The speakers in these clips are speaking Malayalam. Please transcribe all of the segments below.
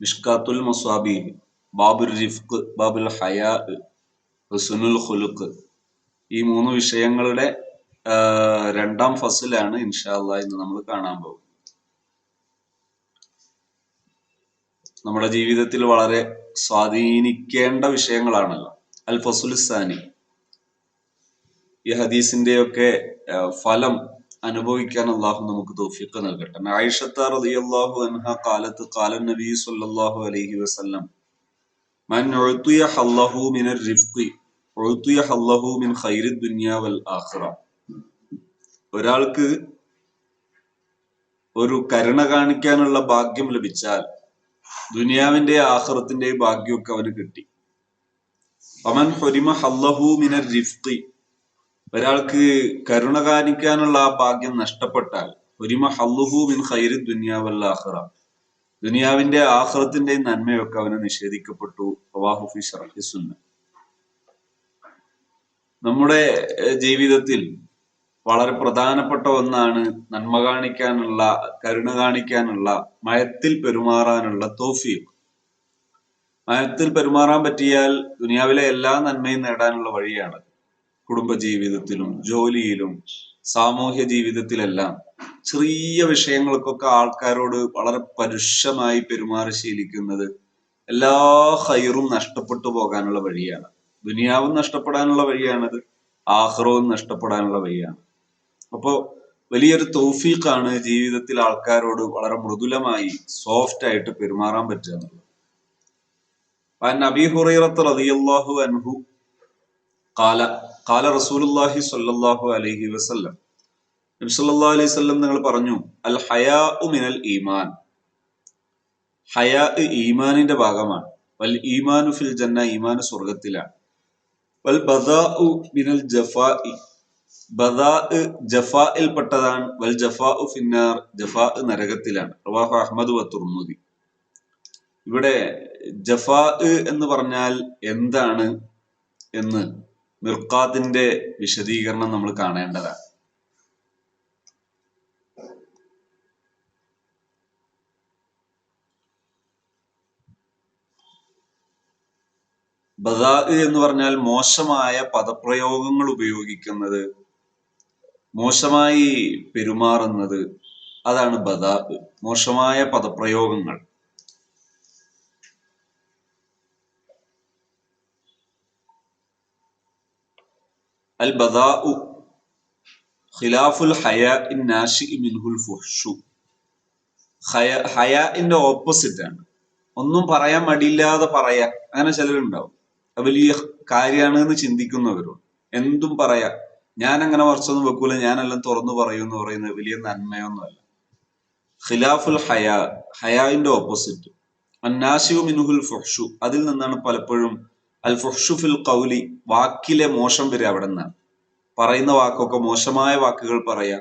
മിഷ്കാത്തുൽ മസ്വാബി ബാബുൽ റിഫ്ഖ് ബാബുൽ ഹയാ ഹുസുനുൽ ഖുലുഖ്. ഈ മൂന്ന് വിഷയങ്ങളുടെ രണ്ടാം ഫസിലാണ് ഇൻഷാല്ല ഇന്ന് നമ്മൾ കാണാൻ പോകുന്നത്. നമ്മുടെ ജീവിതത്തിൽ വളരെ സ്വാധീനിക്കേണ്ട വിഷയങ്ങളാണല്ലോ. അൽ ഫസുൽ സാനി. ഈ ഹദീസിന്റെയൊക്കെ ഫലം അനുഭവിക്കാൻ അള്ളാഹു നമുക്ക് തോഫിക്ക് നൽകട്ടെ. ആയിഷത്ത റളിയല്ലാഹു അൻഹ കാലത്ത് കാലൻ നബി സല്ലല്ലാഹു അലൈഹി വസല്ലം മൻ ഉഅ്തിയ ഹല്ലഹു റിഫ്ഖി ഉഅ്തിയ മിൻ ഖൈരി ദുനിയ വൽ ആഖിറ. ഒരാൾക്ക് ഒരു കരുണ കാണിക്കാനുള്ള ഭാഗ്യം ലഭിച്ചാൽ ദുനിയാവിന്റെ ആഹ്റത്തിന്റെ ഭാഗ്യമൊക്കെ അവന് കിട്ടി. അമൻ ഹൊരിമ ഹല്ലഹു റിഫ്ഖി ഒരാൾക്ക് കരുണ കാണിക്കാനുള്ള ആ ഭാഗ്യം നഷ്ടപ്പെട്ടാൽ ഒരുമ ഹല്ലുഹു മിൻ ഖൈരി ദുനിയാവല്ല ആഹ്റ ദുനിയാവിന്റെ ആഹ്റത്തിന്റെ നന്മയൊക്കെ അവന് നിഷേധിക്കപ്പെട്ടു. ഷർഹിസുന്ന നമ്മുടെ ജീവിതത്തിൽ വളരെ പ്രധാനപ്പെട്ട ഒന്നാണ് നന്മ കാണിക്കാനുള്ള കരുണ കാണിക്കാനുള്ള മയത്തിൽ പെരുമാറാനുള്ള തോഫീഖ്. മയത്തിൽ പെരുമാറാൻ പറ്റിയാൽ ദുനിയാവിലെ എല്ലാ നന്മയും നേടാനുള്ള വഴിയാണ്. കുടുംബ ജീവിതത്തിലും ജോലിയിലും സാമൂഹ്യ ജീവിതത്തിലെല്ലാം ചെറിയ വിഷയങ്ങൾക്കൊക്കെ ആൾക്കാരോട് വളരെ പരുഷമായി പെരുമാറി ശീലിക്കുന്നത് എല്ലാ ഹൈറും നഷ്ടപ്പെട്ടു പോകാനുള്ള വഴിയാണ്. ദുനിയാവും നഷ്ടപ്പെടാനുള്ള വഴിയാണത് ആഹ്റവും നഷ്ടപ്പെടാനുള്ള വഴിയാണ്. അപ്പോ വലിയൊരു തൗഫീഖാണ് ജീവിതത്തിൽ ആൾക്കാരോട് വളരെ മൃദുലമായി സോഫ്റ്റ് ആയിട്ട് പെരുമാറാൻ പറ്റുക എന്നുള്ളത്. നബി ഹുറൈറത്ത് റളിയല്ലാഹു അൻഹു കാല കാല റസൂലുല്ലാഹി സല്ലാഹു അലൈഹി വസല്ലം. നബി സല്ലല്ലാഹു അലൈഹി വസല്ലം നിങ്ങൾ പറഞ്ഞു അൽ ഹയാ മിനൽ ഈമാൻ. ഹയാ ഈമാനിന്റെ ഭാഗമാണ്. വൽ ഈമാനു ഫിൽ ജന്ന ഈമാന് സ്വർഗത്തിലാണ് വൽ ബദാഉ മിനൽ ജഫാഇ ബദാ ജഫായിൽ പെട്ടതാണ്. വൽ ജഫാ ഫിന്നാർ ജഫാ നരകത്തിലാണ്. റവാഹു അഹമ്മദ് വത്തുർമുദി ഇവിടെ ജഫാ എന്ന് പറഞ്ഞാൽ എന്താണ് എന്ന് മിർക്കാത്തിന്റെ വിശദീകരണം നമ്മൾ കാണേണ്ടതാണ്. ബദാ എന്ന് പറഞ്ഞാൽ മോശമായ പദപ്രയോഗങ്ങൾ ഉപയോഗിക്കുന്നത് മോശമായി പെരുമാറുന്നത് അതാണ് ബദാ മോശമായ പദപ്രയോഗങ്ങൾ. അൽ ബദാഉ ഖിലാഫുൽ ഹയാ മിൻഹുൽ ഫുഹ്ഷു. ഹയാഇന്റെ ഓപ്പോസിറ്റ് ആണ്. ഒന്നും പറയാൻ മടിയില്ലാതെ പറയാ. അങ്ങനെ ചിലരുണ്ടാവും. വലിയ കാര്യമാണ് എന്ന് ചിന്തിക്കുന്നവരുണ്ട് എന്തും പറയാ. ഞാൻ അങ്ങനെ മറിച്ചൊന്നും വെക്കൂല. ഞാനെല്ലാം തുറന്നു പറയൂ എന്ന് പറയുന്നത് വലിയ നന്മയൊന്നുമല്ല ഖിലാഫുൽ ഹയാ ഹയാവിന്റെ ഓപ്പോസിറ്റ് അന്നാശിവു മിനുഹുൽ ഫുഹ്ഷു. അതിൽ നിന്നാണ് പലപ്പോഴും അൽ ഫുഹ്ഷു ഫിൽ കൗലി വാക്കിലെ മോശം വരെ അവിടെ നിന്നാണ് പറയുന്ന വാക്കൊക്കെ മോശമായ വാക്കുകൾ പറയാ.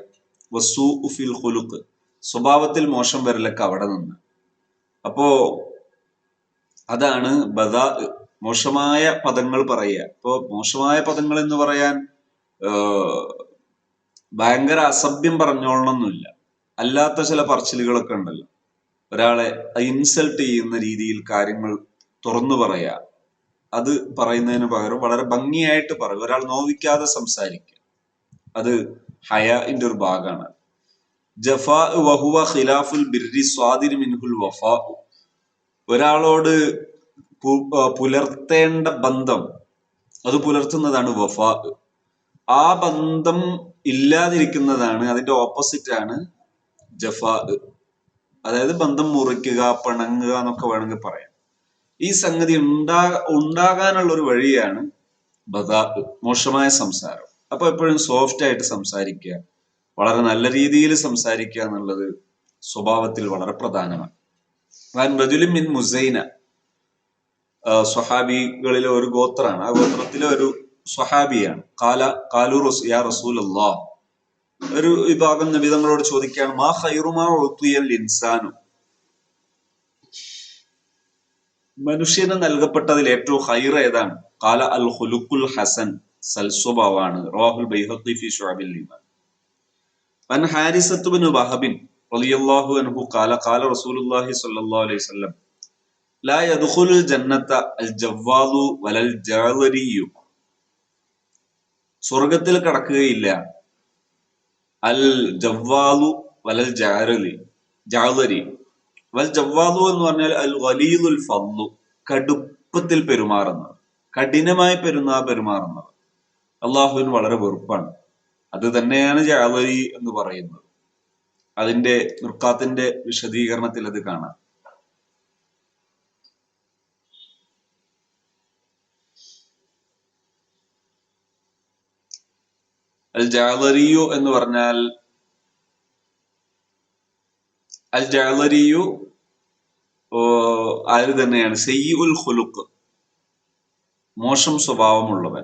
വസു ഉഫിൽ ഹുലുക്ക് സ്വഭാവത്തിൽ മോശം വരലൊക്കെ അവിടെ നിന്ന്. അപ്പോ അതാണ് ബദാ മോശമായ പദങ്ങൾ പറയുക. ഇപ്പോ മോശമായ പദങ്ങൾ എന്ന് പറയാൻ ഭയങ്കര അസഭ്യം പറഞ്ഞോളണമെന്നില്ല അല്ലാത്ത ചില പറച്ചിലുകളൊക്കെ ഉണ്ടല്ലോ. ഒരാളെ ഇൻസൾട്ട് ചെയ്യുന്ന രീതിയിൽ കാര്യങ്ങൾ തുറന്നു പറയാ. അത് പറയുന്നതിന് പകരം വളരെ ഭംഗിയായിട്ട് പറയും ഒരാൾ നോവിക്കാതെ സംസാരിക്കുക. അത് ഹയാന്റെ ഒരു ഭാഗമാണ്. ജഫാ വഹുവ ഖിലാഫുൽ ബിർരി മിൻഹുൽ ഒരാളോട് പുലർത്തേണ്ട ബന്ധം അത് പുലർത്തുന്നതാണ് വഫാ. ആ ബന്ധം ഇല്ലാതിരിക്കുന്നതാണ് അതിന്റെ ഓപ്പോസിറ്റ് ആണ് ജഫാ. അതായത് ബന്ധം മുറിക്കുക പിണങ്ങുക എന്നൊക്കെ വേണമെങ്കിൽ പറയാം. ഈ സംഗതി ഉണ്ടാ ഉണ്ടാകാനുള്ള ഒരു വഴിയാണ് ബദാ മോശമായ സംസാരം. അപ്പൊ എപ്പോഴും സോഫ്റ്റ് ആയിട്ട് സംസാരിക്കുക വളരെ നല്ല രീതിയിൽ സംസാരിക്കുക എന്നുള്ളത് സ്വഭാവത്തിൽ വളരെ പ്രധാനമാണ്. റജുലിൻ മിൻ മുസൈന സ്വഹാബികളിലെ ഒരു ഗോത്രാണ് ആ ഗോത്രത്തിലെ ഒരു സ്വഹാബിയാണ്. കാല കാലു യാ റസൂൽ ഒരു വിഭാഗം നബിതങ്ങളോട് ചോദിക്കുകയാണ് മാ ഹൈറുമാ ഇൻസാനു? മനുഷ്യന് നൽകപ്പെട്ടതിൽ ഏറ്റവും ഹൈർ ഏതാണ്? കാല അൽ ഹുലുക്കുൽ ഹസൻ സൽസ്വഭാവാണ്. റോഹുൽ ബൈഹഖി ഫി ഷുഅബിൽ ഈമാൻ. അൻ ഹാരിസത്ത് ബിൻ വഹബിൻ റളിയല്ലാഹു അൻഹു ഖാല ഖാല റസൂലുള്ളാഹി സ്വല്ലല്ലാഹു അലൈഹി വസല്ലം ലാ യദ്ഖുലുൽ ജന്നത്ത അൽ ജവ്വാലു വലൽ ജാലരിയു സ്വർഗത്തിൽ കടക്കുകയില്ല. അൽ ജവ്വാലു വലൽ ജാരലി ജാലരി വൽ ജവ്വാദു എന്ന് പറഞ്ഞാൽ അൽ വലീദുൽ ഫദ്ലു കടുപ്പത്തിൽ പെരുമാറുന്നത് കഠിനമായി പെരുന്നാ പെരുമാറുന്നത് അള്ളാഹുവിന് വളരെ വെറുപ്പാണ്. അത് തന്നെയാണ് ജാവലി എന്ന് പറയുന്നത്. അതിന്റെ നിർക്കാത്തിന്റെ വിശദീകരണത്തിൽ അത് കാണാം. അൽ ജാലറിയു എന്ന് പറഞ്ഞാൽ അൽ ജാലറിയു ആര് തന്നെയാണ്? സയ്യുൽ ഖുലുഖ്. മോശം സ്വഭാവമുള്ളവൻ.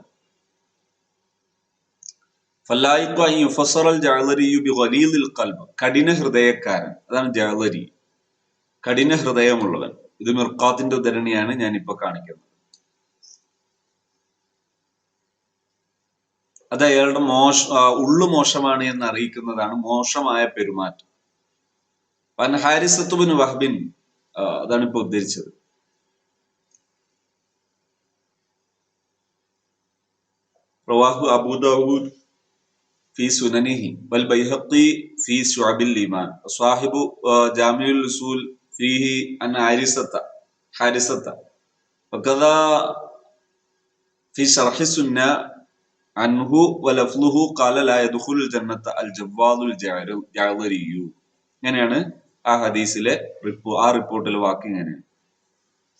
കഠിന ഹൃദയക്കാരൻ. അതാണ് ജാലരി കഠിന ഹൃദയമുള്ളവൻ. ഇത് മിർക്കാത്തിന്റെ ഉദ്ധരണിയാണ് ഞാൻ ഇപ്പൊ കാണിക്കുന്നത്. അത് അയാളുടെ മോശ ഉള്ളു മോശമാണ് എന്ന് അറിയിക്കുന്നതാണ് മോശമായ പെരുമാറ്റം. ഹാരിസത്തുബിൻ വഹബിൻ അതാണ് ഇപ്പൊ ഉദ്ധരിച്ചത് റവാഹു അബൂദാവൂദ് في سننه والبيهقي في شعب الإيمان وصاحب جامع الأصول فيه عن حارثة حارثة وكذا في شرح السنة عنه ولفظه قال لا يدخل الجنة الجواد الجعلري ഇങ്ങനെയാണ് ആ ഹദീസിലെ ആ റിപ്പോർട്ടിലെ വാക്ക് ഇങ്ങനെയാണ്.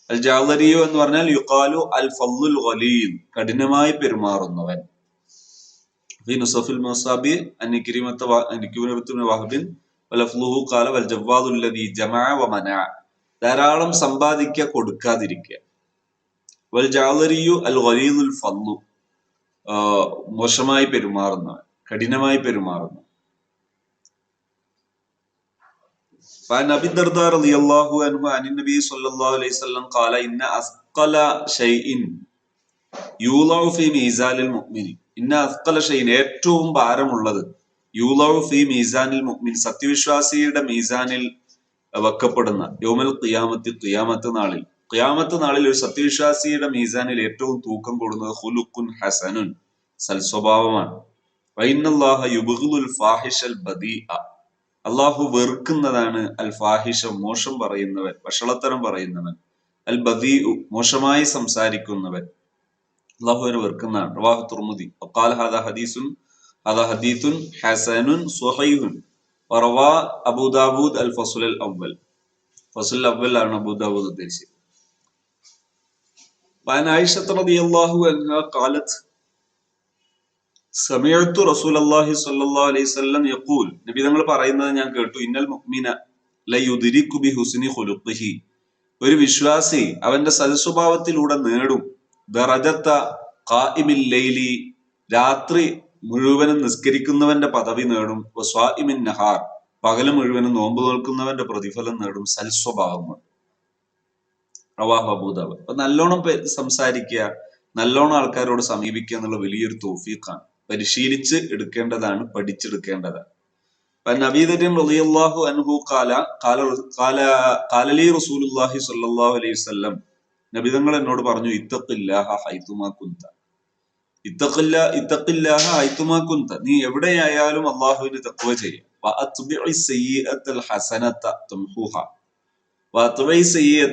അൽ ജാവറിയു എന്ന് പറഞ്ഞാൽ യുക്കാലു അൽ ഫല്ലുൽ ഖലീൽ കഠിനമായി പെരുമാറുന്നവൻ. വൽ ധാരാളം സമ്പാദിക്ക കൊടുക്കാതിരിക്കുക. വൽ അൽ മോശമായി പെരുമാറുന്നവൻ കഠിനമായി പെരുമാറുന്നു فعن أبي الدرداء رضي الله عنه عن النبي صلى الله عليه وسلم قال إن أثقل شيء يوضع في ميزان المؤمن ഇന്ന അസ്കല ഷെയ്ൻ ഏറ്റവും ഭാരമുള്ളത് യൂലവ് ഫി മീസാനിൽ മുഅ്മിൻ സത്യവിശ്വാസിയുടെ മീസാനിൽ വെക്കപ്പെടുന്ന യോമൽ ഖിയാമത്തി ഖിയാമത്ത് നാളിൽ ഖിയാമത്ത് നാളിൽ ഒരു സത്യവിശ്വാസിയുടെ മീസാനിൽ ഏറ്റവും തൂക്കം കൂടുന്നത് ഹുലുക്കുൻ ഹസനുൻ സൽസ്വഭാവമാണ് വൈനല്ലാഹ യുബുൽ ഫാഹിഷൽ ബദീ അള്ളാഹു വെറുക്കുന്നതാണ് അൽ ഫാഹിഷ മോശം പറയുന്നവൻ വഷളത്തരം പറയുന്നവൻ അൽ ബദീ മോശമായി സംസാരിക്കുന്നവൻ അള്ളാഹുവിനെ വെറുക്കുന്നതാണ് റവാഹു തുർമുദി وقال هذا حديث هذا حديث حسن صحيح وروى أبو داود الفصل الأول فصل الأول ആണ് അബൂ ദാവൂദ് ഉദ്ദേശിച്ചത് وعن عائشة رضي الله عنها قالت സമയത്തു റസൂൽ അള്ളാഹി സല്ലാ അലൈഹി യക്കൂൽ നബി തങ്ങൾ പറയുന്നത് ഞാൻ കേട്ടു ഇന്നൽ മുഹ്മിന ലയുദിരിക്കുബി ഹുസിനി ഹുലുഖിഹി ഒരു വിശ്വാസി അവന്റെ സൽസ്വഭാവത്തിലൂടെ നേടും. ദറജത്ത കായിമിൽ ലൈലി രാത്രി മുഴുവനും നിസ്കരിക്കുന്നവന്റെ പദവി നേടും. വസ്വാഇമിൻ നഹാർ പകൽ മുഴുവനും നോമ്പ് നോൽക്കുന്നവന്റെ പ്രതിഫലം നേടും. സൽസ്വഭാവം. കൊണ്ട് റവാഹ് അപ്പൊ നല്ലോണം സംസാരിക്കുക നല്ലോണം ആൾക്കാരോട് സമീപിക്കുക എന്നുള്ള വലിയൊരു തോഫീഖാണ്. പരിശീലിച്ച് എടുക്കേണ്ടതാണ് പഠിച്ചെടുക്കേണ്ടതാണ് റളിയല്ലാഹു അൻഹു അലൈഹി വസല്ലം നബിതങ്ങൾ എന്നോട് പറഞ്ഞു ഇത്തഖില്ലാഹ കുന്ത. ഇത്തഖില്ല ഇത്തഖില്ലാഹ കുന്ത. നീ എവിടെയായാലും അള്ളാഹുവിന് തഖ്വ ചെയ്യുക ഹസനത തുംഹുഹ.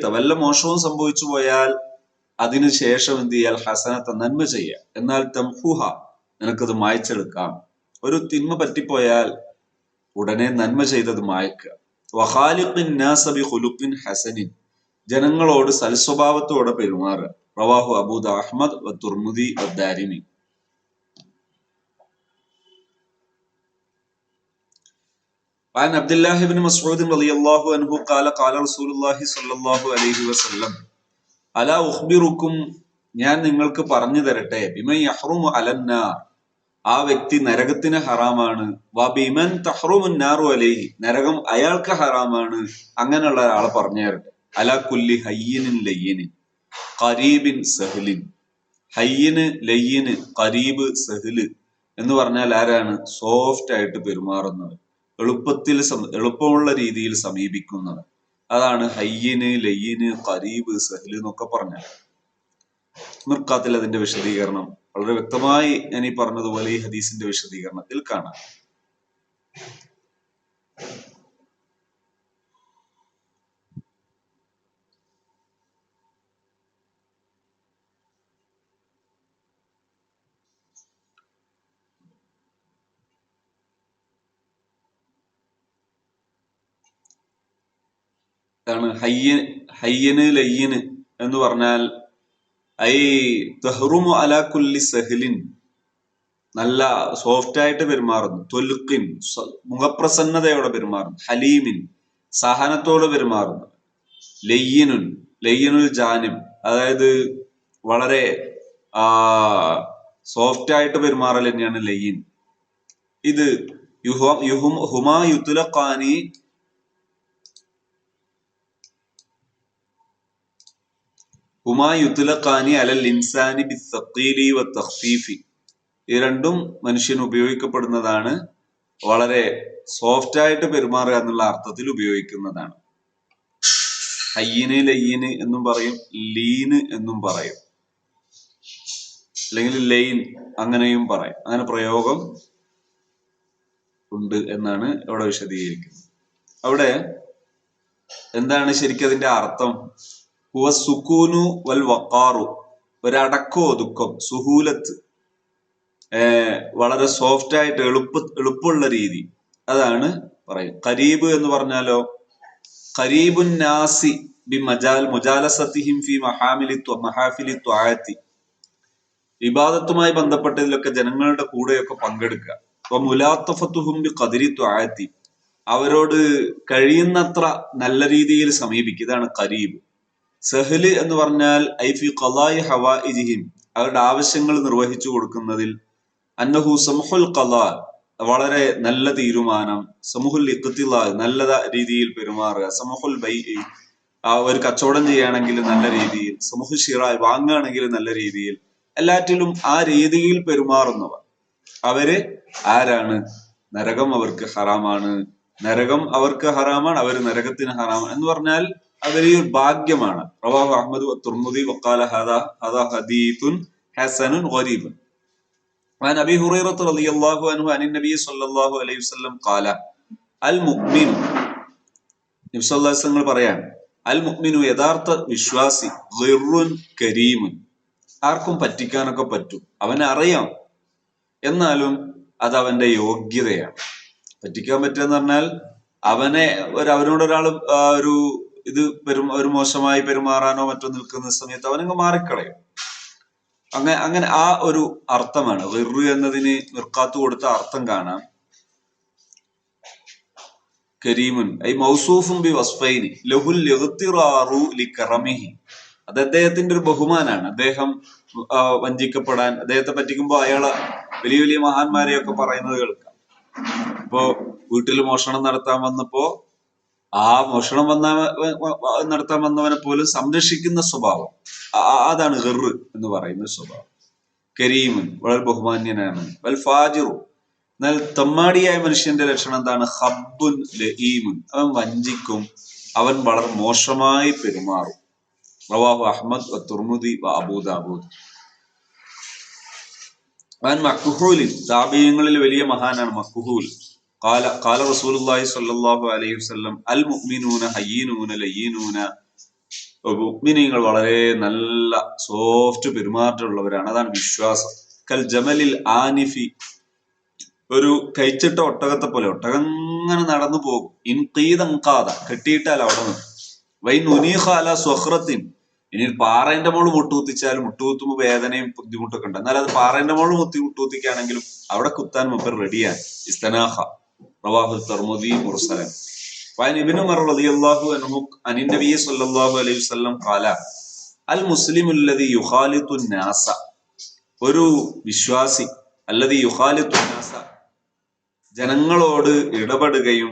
വല്ല മോശവും സംഭവിച്ചു പോയാൽ അതിനു ശേഷം എന്ത് ചെയ്യാൽ ഹസനത്തെ നന്മ ചെയ്യുക എന്നാൽ തംഹുഹ. നിനക്കത് മായ്ച്ചെടുക്കാം ഒരു തിന്മ പറ്റിപ്പോയാൽ ഉടനെ നന്മ ചെയ്തത് മായ്ക്കുക വഹാലിഖിൻ നാസബി ഹുലുഖിൻ ഹസനിൻ ജനങ്ങളോട് സൽസ്വഭാവത്തോടെ പെരുമാറുക റവാഹു അബൂദ് അഹ്മദ് തുർമുദി ദാരിമി عن عبد الله بن مسعود رضي الله عنه قال قال رسول الله صلى الله عليه وسلم അല ഉഖ്ബിറുക്കും ഞാൻ നിങ്ങൾക്ക് പറഞ്ഞു തരട്ടെ ബിമൻ യഹ്റുമു അലന്നാർ ആ വ്യക്തി നരകത്തിന് ഹറാമാണ്. വബിമൻ തഹ്റുമുൻ നരകം അയാൾക്ക് ഹറാമാണ്. അങ്ങനെയുള്ള ഒരാളെ പറഞ്ഞു തരട്ടെ അല കുല്ലി ഹയ്യനിൻ ലയ്യനിൻ കരീബിൻ സഹലിൻ. ഹയ്യന് ലയ്യന് കരീബ് സഹൽ എന്ന് പറഞ്ഞാൽ ആരാണ്? സോഫ്റ്റ് ആയിട്ട് പെരുമാറുന്നത് എളുപ്പത്തിൽ എളുപ്പമുള്ള രീതിയിൽ സമീപിക്കുന്നത് അതാണ് ഹയ്യന് ലയ്യന് കരീബ് സഹൽ എന്നൊക്കെ പറഞ്ഞത്. മിർക്കാത്തിൽ അതിന്റെ വിശദീകരണം വളരെ വ്യക്തമായി ഞാൻ ഈ പറഞ്ഞതുപോലെ ഈ ഹദീസിന്റെ വിശദീകരണത്തിൽ കാണാം. ാണ് ഹയ്യ ഹയ്യന് ലയ്യന് എന്ന് പറഞ്ഞാൽ ഐ തഹ്റുമു അല കുല്ലി സഹലിൻ. നല്ല സോഫ്റ്റ് ആയിട്ട് പെരുമാറുന്നു. തൊലുക്കിൻ മുഖപ്രസന്നതയോടെ പെരുമാറുന്നു. ഹലീമിൻ സഹനത്തോടെ പെരുമാറുന്നു. ലയ്യനുൻ ലയ്യനുൽ ജാനിം. അതായത് വളരെ ആ സോഫ്റ്റ് ആയിട്ട് പെരുമാറൽ തന്നെയാണ് ലയ്യൻ. ഇത് യുഹു ഹുമാ യുത്തുലഖാനി ഹുമാ അലൽ ഇൻസാനി ബി തക്കീലി വ തഖ്ഫീഫി. ഈ രണ്ടും മനുഷ്യന് ഉപയോഗിക്കപ്പെടുന്നതാണ്. വളരെ സോഫ്റ്റ് ആയിട്ട് പെരുമാറുക എന്നുള്ള അർത്ഥത്തിൽ ഉപയോഗിക്കുന്നതാണ്. ഹയ്യന് ലയ്യന് എന്നും പറയും ലീന് എന്നും പറയും. അല്ലെങ്കിൽ ലൈൻ അങ്ങനെയും പറയും. അങ്ങനെ പ്രയോഗം ഉണ്ട് എന്നാണ് ഇവിടെ വിശദീകരിക്കുന്നത്. അവിടെ എന്താണ് ശരിക്കും അതിന്റെ അർത്ഥം? ഹുവ സുക്കൂനു വൽ വക്കാറു ഒരടക്കോ ദുഃഖം സുഹൂലത്ത്. വളരെ സോഫ്റ്റ് ആയിട്ട് എളുപ്പ എളുപ്പമുള്ള രീതി. അതാണ് പറയും കരീബ് എന്ന് പറഞ്ഞാലോ കരീബുൻ നാസി ബി മജാൽ മുജാലസത്തിഹിം ഫി മഹാമിലി മഹാഫിലി ത്വായത്തി വിവാദത്തുമായി ബന്ധപ്പെട്ടതിലൊക്കെ ജനങ്ങളുടെ കൂടെയൊക്കെ പങ്കെടുക്കുക. അപ്പൊ മുലാത്തഫത്തുഹും ബി കതിരി അവരോട് കഴിയുന്നത്ര നല്ല രീതിയിൽ സമീപിക്കുക. ഇതാണ് കരീബ് സഹൽ എന്ന് പറഞ്ഞാൽ ഐഫി കലായി ഹവാ ഇജിഹിം അവരുടെ ആവശ്യങ്ങൾ നിർവഹിച്ചു കൊടുക്കുന്നതിൽ. അന്നഹു സമഹുൽ കലാ വളരെ നല്ല തീരുമാനം. ഇഖ്തില നല്ല രീതിയിൽ പെരുമാറുക. സമൂഹുൽ ബൈ ഒരു കച്ചവടം ചെയ്യുകയാണെങ്കിൽ നല്ല രീതിയിൽ സമൂഹ ഷിറായി വാങ്ങുകയാണെങ്കിൽ നല്ല രീതിയിൽ എല്ലാറ്റിലും ആ രീതിയിൽ പെരുമാറുന്നവർ. അവർ ആരാണ്? നരകം അവർക്ക് ഹറാമാണ്. നരകം അവർക്ക് ഹറാമാണ് അവർ നരകത്തിന് ഹറാമാണ്. എന്ന് പറഞ്ഞാൽ അതൊരു ഭാഗ്യമാണ് റവാഹു അഹമ്മദ് തുർമുദി വക്കാല ഹദ ഹദ ഹദീത്തുൻ ഹസനുൻ ഗരീബുൻ عن ابي هريره رضي الله عنه عن النبي صلى الله عليه وسلم قال المؤمن നബി സല്ലല്ലാഹു അലൈഹി വസല്ലം പറയാൻ അൽ മുഅ്മിനു യഥാർത്ഥ വിശ്വാസി ഗിറുൻ കരീമുൻ ആർക്കും പറ്റിക്കാനൊക്കെ പറ്റും അവനെ അറിയാം എന്നാലും അത് അവന്റെ യോഗ്യതയാണ് പറ്റിക്കാൻ പറ്റുക പറഞ്ഞാൽ അവനെ ഒരു അവനോട് ഒരാൾ ഒരു ഇത് പെരു ഒരു മോശമായി പെരുമാറാനോ മറ്റോ നിൽക്കുന്ന സമയത്ത് അവനങ്ങ് മാറിക്കളയും. അങ്ങനെ അങ്ങനെ ആ ഒരു അർത്ഥമാണ്. വെറു എന്നതിന് മിർക്കാത്ത് കൊടുത്ത അർത്ഥം കാണാം. കരീമുൻ ഐ മൗസൂഫും ബി വസ്ഫൈനി ലഹുൽ ലി കറമിഹി. അത് അദ്ദേഹത്തിന്റെ ഒരു ബഹുമാനാണ്. അദ്ദേഹം വഞ്ചിക്കപ്പെടാൻ അദ്ദേഹത്തെ പറ്റിക്കുമ്പോൾ അയാളെ വലിയ വലിയ മഹാന്മാരെയൊക്കെ പറയുന്നത് കേൾക്കാം. ഇപ്പോ വീട്ടിൽ മോഷണം നടത്താൻ വന്നപ്പോ ആ മോഷണം വന്ന നടത്താൻ വന്നവനെ പോലും സംരക്ഷിക്കുന്ന സ്വഭാവം. അതാണ് ഹെറ് എന്ന് പറയുന്ന സ്വഭാവം. കരീമുൻ വളരെ ബഹുമാന്യനാണ് വൽ ഫാജിറു എന്നാൽ തമ്മാടിയായ മനുഷ്യന്റെ ലക്ഷണം എന്താണ്? ഹബ്ബുൻ ലഹീമുൻ അവൻ വഞ്ചിക്കും അവൻ വളരെ മോശമായി പെരുമാറും. റവാഹു അഹമ്മദ് തുർമുദി അബൂദാബൂദ് അവൻ മക്കുഹൂലിൻ താപീയങ്ങളിൽ വലിയ മഹാനാണ് മക്കുഹൂൽ قال قال رسول الله صلى الله عليه وسلم المؤمنون هينون لينون മുഅ്മിനീങ്ങൾ വളരെ നല്ല സോഫ്റ്റ് പെരുമാറ്റമുള്ളവരാണ് അതാണ് വിശ്വാസം കൽ ജമലിൽ ആനിഫി ഒരു കഴിച്ചിട്ട ഒട്ടകത്തെ പോലെ ഒട്ടകം ഇങ്ങനെ നടന്നു പോകും ഇൻകീതങ്കാത കെട്ടിയിട്ടാൽ അവിടെ നിന്ന് വൈ നുനീഖാല സ്വഹ്റത്തിൻ ഇനി പാറേന്റെ മോള് മുട്ടുകുത്തിച്ചാൽ മുട്ടുകുത്തുമ്പോൾ വേദനയും ബുദ്ധിമുട്ടൊക്കെ ഉണ്ട് എന്നാൽ അത് പാറേന്റെ മോള് മുത്തി മുട്ടുകുത്തിക്കുകയാണെങ്കിലും അവിടെ കുത്താൻ മുപ്പർ റെഡിയാണ് ഇസ്തനാഹ റവാഹു തർമുദി മുർസലൻ وعن ابن عمر رضي الله عنه عن النبي صلى الله عليه وسلم قال المسلم الذي يخالط الناس ഒരു വിശ്വാസി അല്ലതി യുഖാലിത്തു നാസ ജനങ്ങളോട് ഇടപെടുകയും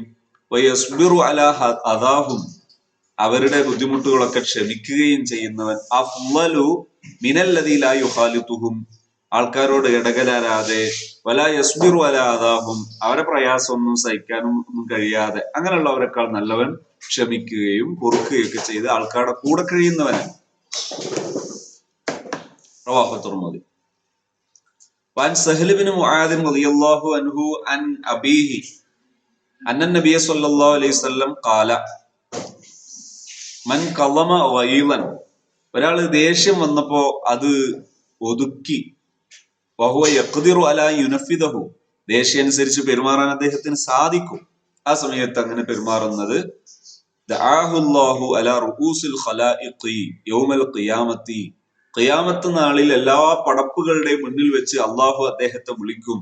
വയസ്ബിറു അല അദാഹും അവരുടെ ബുദ്ധിമുട്ടുകളൊക്കെ ക്ഷമിക്കുകയും ചെയ്യുന്നവൻ അഫ്ലു മിനല്ലതി ലാ യുഖാലിത്തുഹും ആൾക്കാരോട് ഇടകലാരാതെ വല യസ്ബിറു അല അദാഹും അവരെ പ്രയാസമൊന്നും സഹിക്കാനും ഒന്നും കഴിയാതെ അങ്ങനെയുള്ളവരെക്കാൾ നല്ലവൻ ക്ഷമിക്കുകയും പൊറുക്കുകയും ഒക്കെ ചെയ്ത് ആൾക്കാരുടെ കൂടെ കഴിയുന്നവനാണ് റവാഹു തുറമുദി وعن سهل بن معاذ رضي الله عنه عن أبيه أن النبي صلى الله عليه وسلم قال മൻ കലമ വൈലൻ ഒരാള് ദേഷ്യം വന്നപ്പോ അത് ഒതുക്കി വഹുവ യഖ്ദിറു അല പെരുമാറാൻ അദ്ദേഹത്തിന് സാധിക്കും. ആ സമയത്ത് അങ്ങനെ പെരുമാറുന്നത് ദആഹുല്ലാഹു അല ഖിയാമത്തി. ഖിയാമത്ത് നാളിൽ എല്ലാ പടപ്പുകളുടെ മുന്നിൽ വെച്ച് അള്ളാഹു അദ്ദേഹത്തെ വിളിക്കും.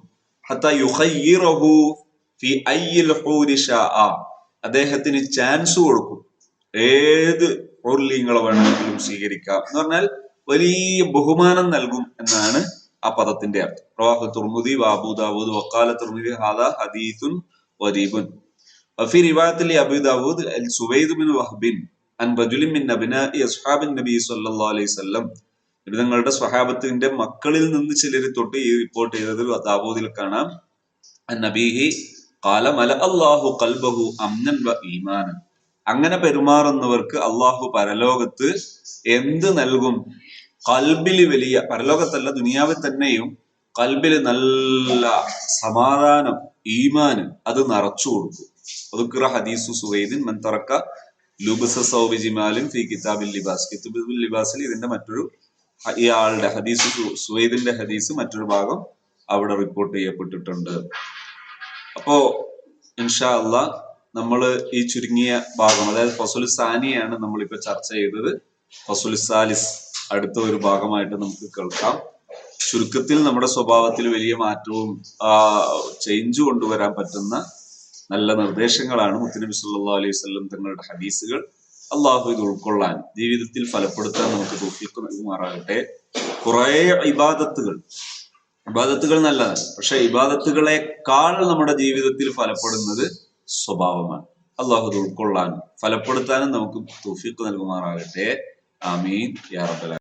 അദ്ദേഹത്തിന് ചാൻസ് കൊടുക്കും. ഏത് ഓർലിങ്ങളെ വേണമെങ്കിലും സ്വീകരിക്കാം എന്ന് പറഞ്ഞാൽ വലിയ ബഹുമാനം നൽകും എന്നാണ് ആ പദത്തിന്റെ അർത്ഥം റവാഹു തുർമുദി വാബു ദാവൂദ് വക്കാല തുർമുദി ഹാദ ഹദീസുൻ വരീബുൻ وفي رواية لأبي داود سويد بن وهب عن رجل من أبناء أصحاب النبي صلى الله عليه وسلم നിങ്ങളുടെ സ്വഹാബത്തിന്റെ മക്കളിൽ നിന്ന് ചിലർ തൊട്ട് ഈ റിപ്പോർട്ട് ചെയ്തതിൽ ദാവൂദിൽ കാണാം നബീഹി കാല മല അള്ളാഹു കൽബഹു അമ്നൻ വ ഈമാനൻ അങ്ങനെ പെരുമാറുന്നവർക്ക് അള്ളാഹു പരലോകത്ത് എന്ത് നൽകും കൽബിൽ വലിയ പരലോകത്തല്ല ദുനിയാവിൽ തന്നെയും കൽബിൽ നല്ല സമാധാനം ഈമാന് അത് നിറച്ചു കൊടുക്കും. ഒതുക്കുറ ഹദീസു സുവൈദിൻ മൻ തറക്ക ലുബസ സൗബി ജിമാലിൻ ഫി കിതാബിൽ ലിബാസ്. കിതാബിൽ ലിബാസിൽ ഇതിന്റെ മറ്റൊരു ഈ ആളുടെ ഹദീസ് സുവൈദിന്റെ ഹദീസ് മറ്റൊരു ഭാഗം അവിടെ റിപ്പോർട്ട് ചെയ്യപ്പെട്ടിട്ടുണ്ട്. അപ്പോ ഇൻഷാ അല്ല നമ്മൾ ഈ ചുരുങ്ങിയ ഭാഗം അതായത് ഫസുൽ സാനിയാണ് നമ്മളിപ്പോ ചർച്ച ചെയ്തത്. ഫസുൽ സാലിസ് അടുത്ത ഒരു ഭാഗമായിട്ട് നമുക്ക് കേൾക്കാം. ചുരുക്കത്തിൽ നമ്മുടെ സ്വഭാവത്തിൽ വലിയ മാറ്റവും ചേഞ്ച് കൊണ്ടുവരാൻ പറ്റുന്ന നല്ല നിർദ്ദേശങ്ങളാണ് മുത്തനബി സല്ലാ അലൈഹി സ്വല്ലം തങ്ങളുടെ ഹദീസുകൾ. അള്ളാഹു ഇത് ഉൾക്കൊള്ളാൻ ജീവിതത്തിൽ ഫലപ്പെടുത്താൻ നമുക്ക് തോഫിക്ക് നൽകുമാറാകട്ടെ. കുറെ ഇബാദത്തുകൾ. ഇബാദത്തുകൾ നല്ലതാണ്. പക്ഷെ ഇബാദത്തുകളെക്കാൾ നമ്മുടെ ജീവിതത്തിൽ ഫലപ്പെടുന്നത് സ്വഭാവമാണ്. അള്ളാഹു ഇത് ഉൾക്കൊള്ളാനും ഫലപ്പെടുത്താനും നമുക്ക് തോഫിക്ക് നൽകുമാറാകട്ടെ. Amin. Ya Rabbal